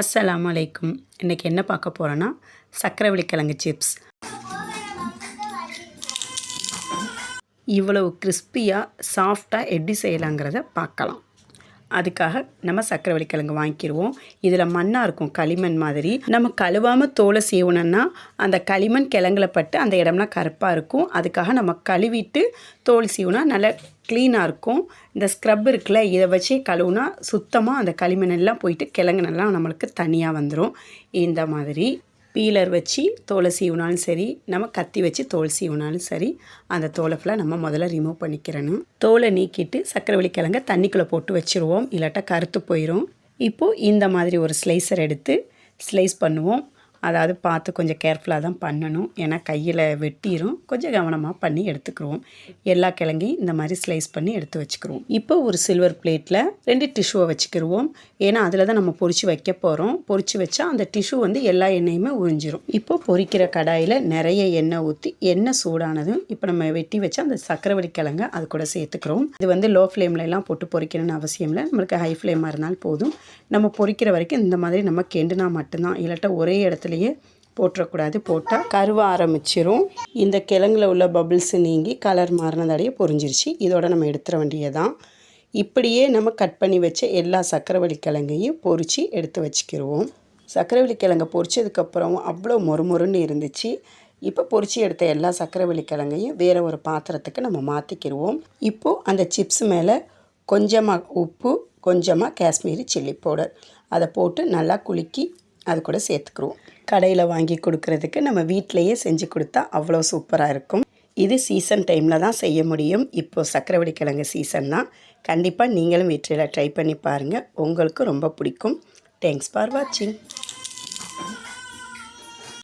அஸ்ஸலாமு அலைக்கும். இன்றைக்கி என்ன பார்க்க போகிறோன்னா சக்கரவள்ளி கிழங்கு சிப்ஸ் இவ்வளவு கிறிஸ்பியாக சாஃப்டாக எப்படி செய்யலாங்கிறத பார்க்கலாம். அதுக்காக நம்ம சக்கரவள்ளி கிழங்கு வாங்கிக்கிடுவோம் இதில் மண்ணாக இருக்கும் களிமண் மாதிரி. நம்ம கழுவாமல் தோலை சீவனோன்னா அந்த களிமண் கிழங்குல பட்டு அந்த இடம்லாம் கருப்பாக இருக்கும். அதுக்காக நம்ம கழுவிட்டு தோல் சீவுனா நல்லா க்ளீனாக இருக்கும். இந்த ஸ்க்ரப் இருக்குல்ல இதை வச்சு கழுவுனா சுத்தமாக அந்த களிமண் எல்லாம் போயிட்டு கிழங்கு நல்லா நம்மளுக்கு தனியாக வந்துடும் இந்த மாதிரி. பீலர் வச்சு தோலை சீவினாலும் சரி நம்ம கத்தி வச்சு தோல் சீவினாலும் சரி அந்த தோலை ஃபுல்லாக நம்ம முதல்ல ரிமூவ் பண்ணிக்கிறணும். தோலை நீக்கிட்டு சக்கரவள்ளி கிழங்க தண்ணிக்குள்ளே போட்டு வச்சுருவோம். இல்லாட்டா கருத்து போயிடும் இப்போது இந்த மாதிரி ஒரு ஸ்லைசர் எடுத்து ஸ்லைஸ் பண்ணுவோம். அதாவது பார்த்து கொஞ்சம் கேர்ஃபுல்லாக தான் பண்ணணும். ஏன்னா கையில் வெட்டிடும் கொஞ்சம் கவனமாக பண்ணி எடுத்துக்கிருவோம். எல்லா கிழங்கையும் இந்த மாதிரி ஸ்லைஸ் பண்ணி எடுத்து வச்சுக்கிருவோம். இப்போ ஒரு சில்வர் பிளேட்டில் ரெண்டு டிஷ்யூவை வச்சுக்கிருவோம். ஏன்னா அதில் தான் நம்ம பொறிச்சு வைக்க போகிறோம் பொறிச்சு வச்சா அந்த டிஷ்யூ வந்து எல்லா எண்ணெயுமே உறிஞ்சிரும். இப்போ பொறிக்கிற கடாயில் நிறைய எண்ணெய் ஊற்றி எண்ணெய் சூடானதும் இப்போ நம்ம வெட்டி வச்சு அந்த சக்கரவள்ளி கிழங்க அது கூட சேர்த்துக்கிறோம். இது வந்து லோ ஃப்ளேமில் எல்லாம் போட்டு பொறிக்கணும்னு அவசியம் இல்லை. நம்மளுக்கு ஹை ஃப்ளேமாக இருந்தாலும் போதும். நம்ம பொறிக்கிற வரைக்கும் இந்த மாதிரி நம்ம கெண்டுனா மட்டும்தான். இல்லாட்டா ஒரே இடத்துல இடத்துலையே போட்டுறக்கூடாது போட்டால் கருவ ஆரம்பிச்சிரும். இந்த கிழங்குல உள்ள பபிள்ஸ் நீங்கி கலர் மாறினதாடையே பொரிஞ்சிருச்சு இதோட நம்ம எடுத்துட வேண்டியதான் இப்படியே நம்ம கட் பண்ணி வச்ச எல்லா சக்கரவள்ளி கிழங்கையும் பொறிச்சு எடுத்து வச்சுக்கிடுவோம் சக்கரவள்ளி கிழங்கை பொரிச்சதுக்கப்புறம் அவ்வளோ மொறுமொறுன்னு இருந்துச்சு. இப்போ பொறிச்சு எடுத்த எல்லா சக்கரவள்ளி கிழங்கையும் வேறு ஒரு பாத்திரத்துக்கு நம்ம மாற்றிக்கிடுவோம் இப்போது அந்த சிப்ஸ் மேலே கொஞ்சமாக உப்பு கொஞ்சமாக காஷ்மீரி சில்லி பவுடர் அதை போட்டு நல்லா குலுக்கி அது கூட சேர்த்துக்குருவோம். கடையில் வாங்கி கொடுக்கறதுக்கு நம்ம வீட்டிலையே செஞ்சு கொடுத்தா அவ்வளோ சூப்பராக இருக்கும். இது சீசன் டைமில் தான் செய்ய முடியும். இப்போது சக்கரவள்ளி கிழங்கு சீசன் தான். கண்டிப்பாக நீங்களும் வீட்டில் ட்ரை பண்ணி பாருங்கள் உங்களுக்கு ரொம்ப பிடிக்கும். தேங்க்ஸ் ஃபார் வாட்சிங்